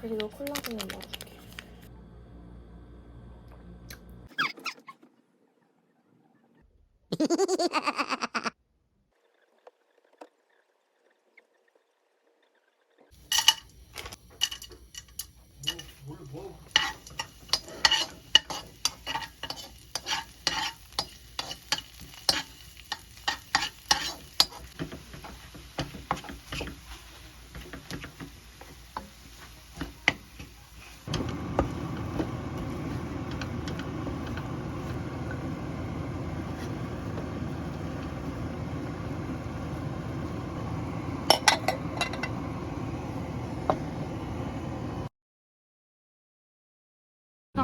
그리고 콜라겐을 넣어 ¡Hasta la próxima!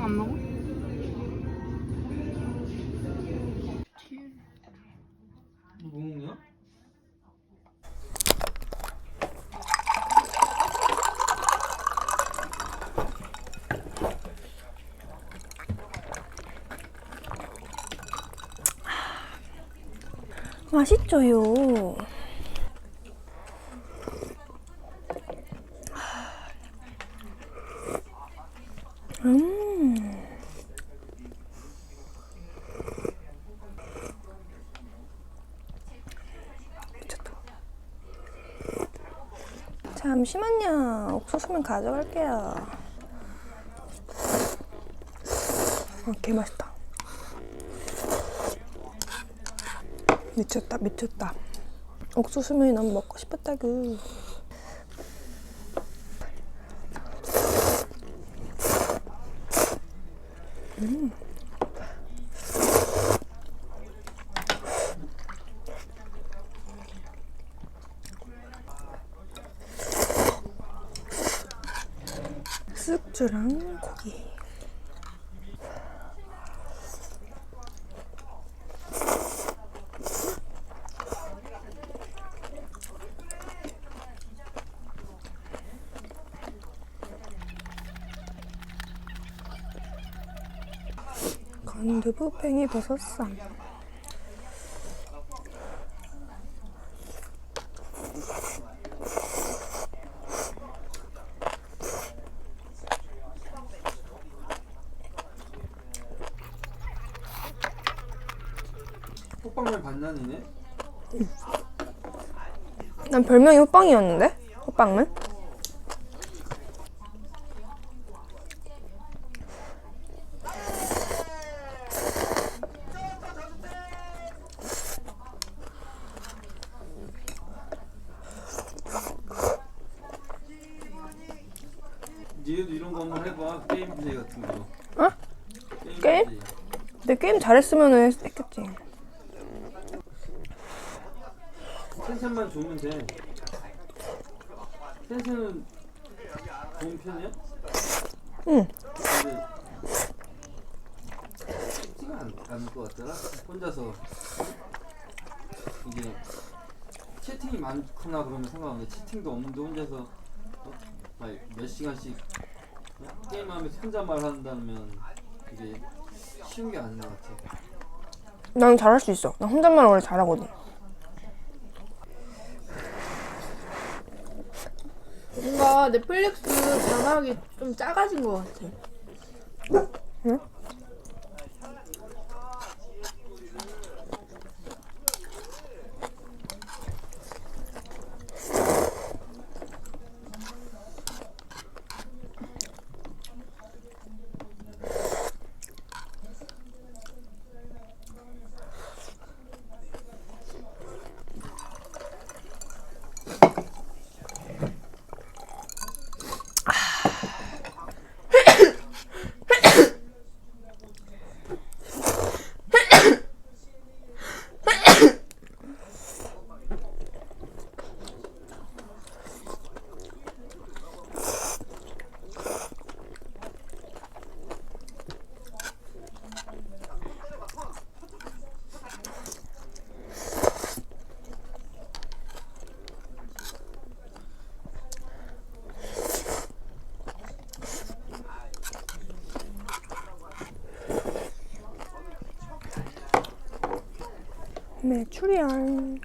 줄게. 안 먹어? 뭐 먹냐? 맛있죠요. 음. 미쳤다. 잠시만요. 옥수수면 가져갈게요. 아, 개 맛있다. 미쳤다 미쳤다 옥수수면이 너무 먹고 싶었다구 음. 쑥주랑 고기. 건두부 팽이 버섯 쌈 호빵면 반찬이네? 난 별명이 호빵이었는데? 호빵은? 니네도 이런 거 한번 해봐 게임 플레이 같은 거 어? 게임? 게임? 플레이. 근데 게임 잘했으면 했겠지 텐션만 좋으면 돼. 텐션은 좋은 편이야? 응. 근데 쉽지가 않, 않을 것 같더라? 혼자서. 이게 채팅이 많거나 그러면 상관없는데 채팅도 없는데 혼자서 어? 막몇 시간씩 그냥 게임하면서 혼자 말 한다면 이게 쉬운 게 아닌 것 같아. 나는 잘할 수 있어. 나 혼잣말 원래 잘하거든 뭔가 넷플릭스 자막이 좀 작아진 것 같아. 응? 메추리알.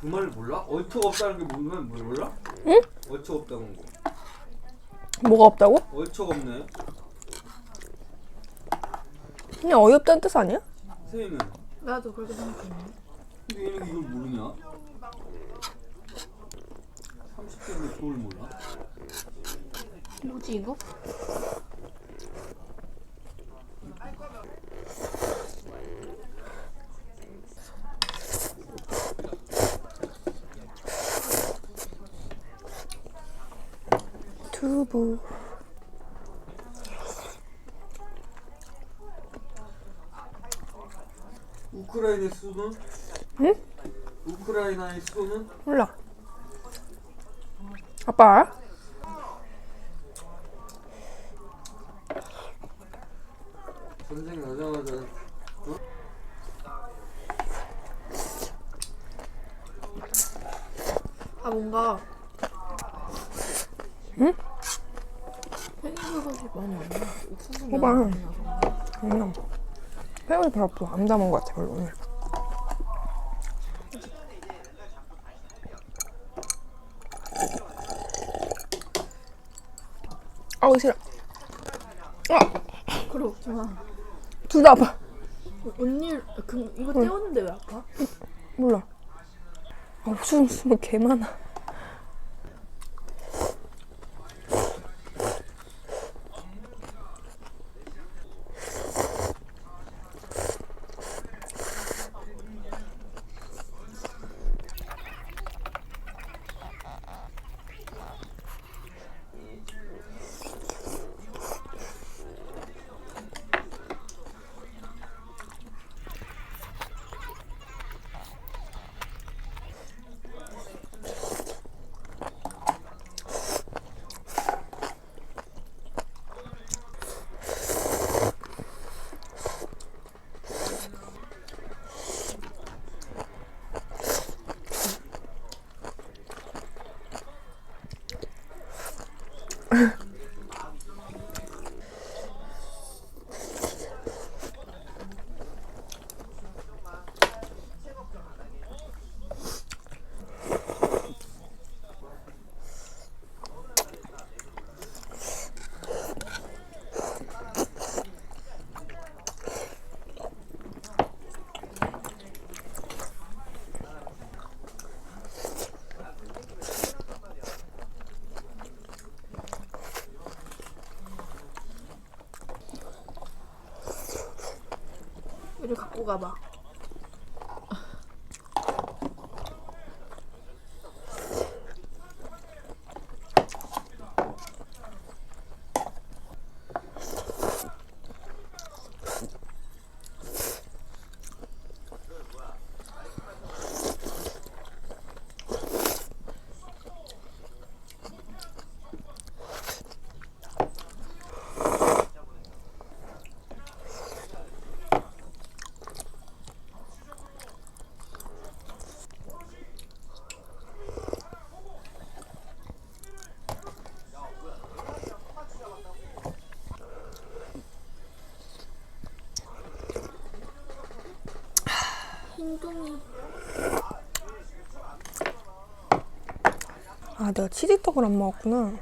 그 말을 몰라? 얼토가 없다는 게뭘 몰라? 응? 얼토가 없다는 거. 뭐가 없다고? 얼토가 없네. 그냥 어이없다는 뜻 아니야? 세이는. 나도 그렇게 생각했는데. 근데 얘는 이걸 모르냐? 30대인데 그걸 몰라? 뭐지 이거? 두부. 우크라이나의 수도는? 응? 우크라이나의 수도는? 몰라. 아빠? 전쟁 나자마자 아 뭔가. 응? 팽이버섯이 많이 안 나. 옥수수 호박. 많이 나서. 응. 회오리 별로. 안 담은 것 같아, 별로 오늘. 아우, 싫어. 아, 그래 먹지 마. 둘다 아파. 언니 그 이거 떼었는데 왜 아파? 몰라. 아, 옥수수 쓰면 개 많아. 갖고 가봐. 흰둥이. 아, 내가 치즈떡을 안 먹었구나.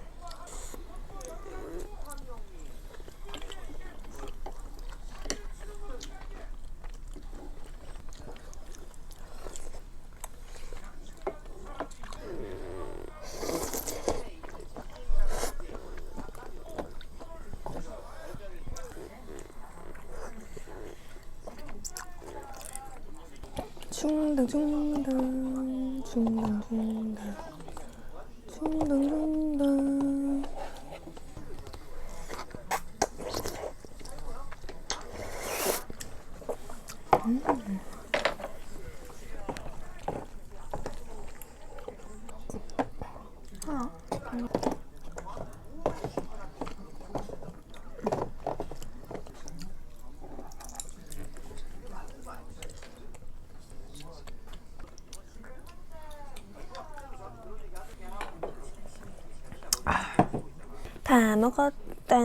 충당 충당 충당 충당 충당 충당 음. ามก็ตา